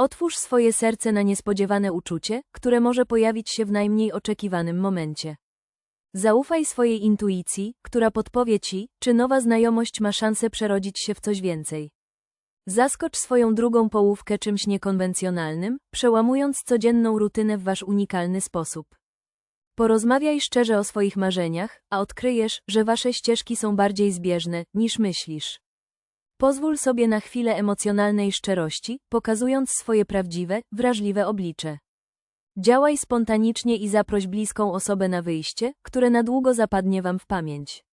Otwórz swoje serce na niespodziewane uczucie, które może pojawić się w najmniej oczekiwanym momencie. Zaufaj swojej intuicji, która podpowie ci, czy nowa znajomość ma szansę przerodzić się w coś więcej. Zaskocz swoją drugą połówkę czymś niekonwencjonalnym, przełamując codzienną rutynę w wasz unikalny sposób. Porozmawiaj szczerze o swoich marzeniach, a odkryjesz, że wasze ścieżki są bardziej zbieżne, niż myślisz. Pozwól sobie na chwilę emocjonalnej szczerości, pokazując swoje prawdziwe, wrażliwe oblicze. Działaj spontanicznie i zaproś bliską osobę na wyjście, które na długo zapadnie wam w pamięć.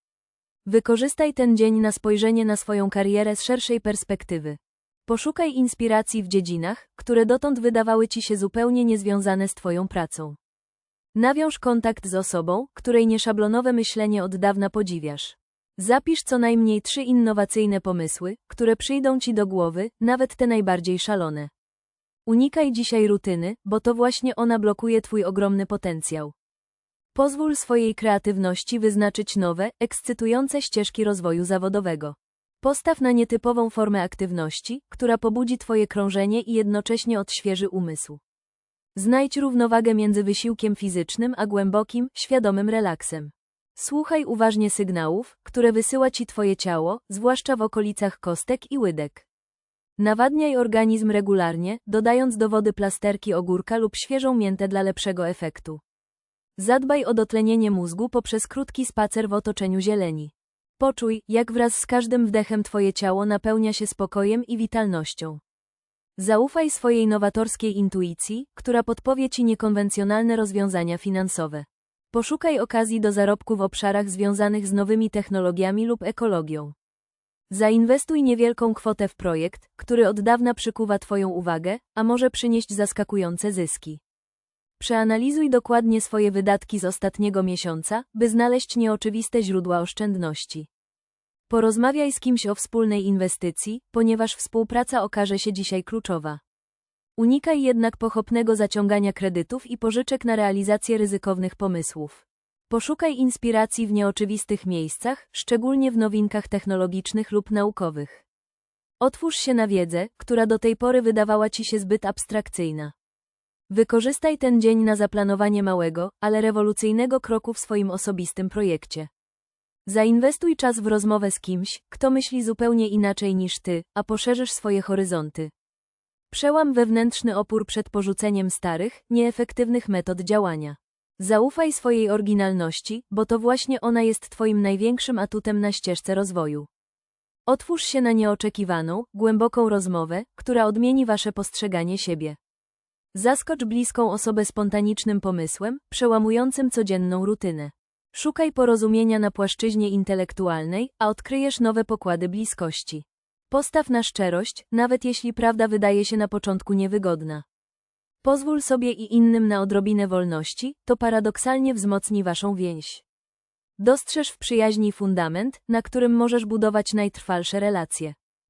Wykorzystaj ten dzień na spojrzenie na swoją karierę z szerszej perspektywy. Poszukaj inspiracji w dziedzinach, które dotąd wydawały ci się zupełnie niezwiązane z Twoją pracą. Nawiąż kontakt z osobą, której nieszablonowe myślenie od dawna podziwiasz. Zapisz co najmniej trzy innowacyjne pomysły, które przyjdą Ci do głowy, nawet te najbardziej szalone. Unikaj dzisiaj rutyny, bo to właśnie ona blokuje Twój ogromny potencjał. Pozwól swojej kreatywności wyznaczyć nowe, ekscytujące ścieżki rozwoju zawodowego. Postaw na nietypową formę aktywności, która pobudzi Twoje krążenie i jednocześnie odświeży umysł. Znajdź równowagę między wysiłkiem fizycznym a głębokim, świadomym relaksem. Słuchaj uważnie sygnałów, które wysyła Ci Twoje ciało, zwłaszcza w okolicach kostek i łydek. Nawadniaj organizm regularnie, dodając do wody plasterki ogórka lub świeżą miętę dla lepszego efektu. Zadbaj o dotlenienie mózgu poprzez krótki spacer w otoczeniu zieleni. Poczuj, jak wraz z każdym wdechem Twoje ciało napełnia się spokojem i witalnością. Zaufaj swojej nowatorskiej intuicji, która podpowie Ci niekonwencjonalne rozwiązania finansowe. Poszukaj okazji do zarobku w obszarach związanych z nowymi technologiami lub ekologią. Zainwestuj niewielką kwotę w projekt, który od dawna przykuwa Twoją uwagę, a może przynieść zaskakujące zyski. Przeanalizuj dokładnie swoje wydatki z ostatniego miesiąca, by znaleźć nieoczywiste źródła oszczędności. Porozmawiaj z kimś o wspólnej inwestycji, ponieważ współpraca okaże się dzisiaj kluczowa. Unikaj jednak pochopnego zaciągania kredytów i pożyczek na realizację ryzykownych pomysłów. Poszukaj inspiracji w nieoczywistych miejscach, szczególnie w nowinkach technologicznych lub naukowych. Otwórz się na wiedzę, która do tej pory wydawała ci się zbyt abstrakcyjna. Wykorzystaj ten dzień na zaplanowanie małego, ale rewolucyjnego kroku w swoim osobistym projekcie. Zainwestuj czas w rozmowę z kimś, kto myśli zupełnie inaczej niż ty, a poszerzysz swoje horyzonty. Przełam wewnętrzny opór przed porzuceniem starych, nieefektywnych metod działania. Zaufaj swojej oryginalności, bo to właśnie ona jest Twoim największym atutem na ścieżce rozwoju. Otwórz się na nieoczekiwaną, głęboką rozmowę, która odmieni Wasze postrzeganie siebie. Zaskocz bliską osobę spontanicznym pomysłem, przełamującym codzienną rutynę. Szukaj porozumienia na płaszczyźnie intelektualnej, a odkryjesz nowe pokłady bliskości. Postaw na szczerość, nawet jeśli prawda wydaje się na początku niewygodna. Pozwól sobie i innym na odrobinę wolności, to paradoksalnie wzmocni waszą więź. Dostrzeż w przyjaźni fundament, na którym możesz budować najtrwalsze relacje.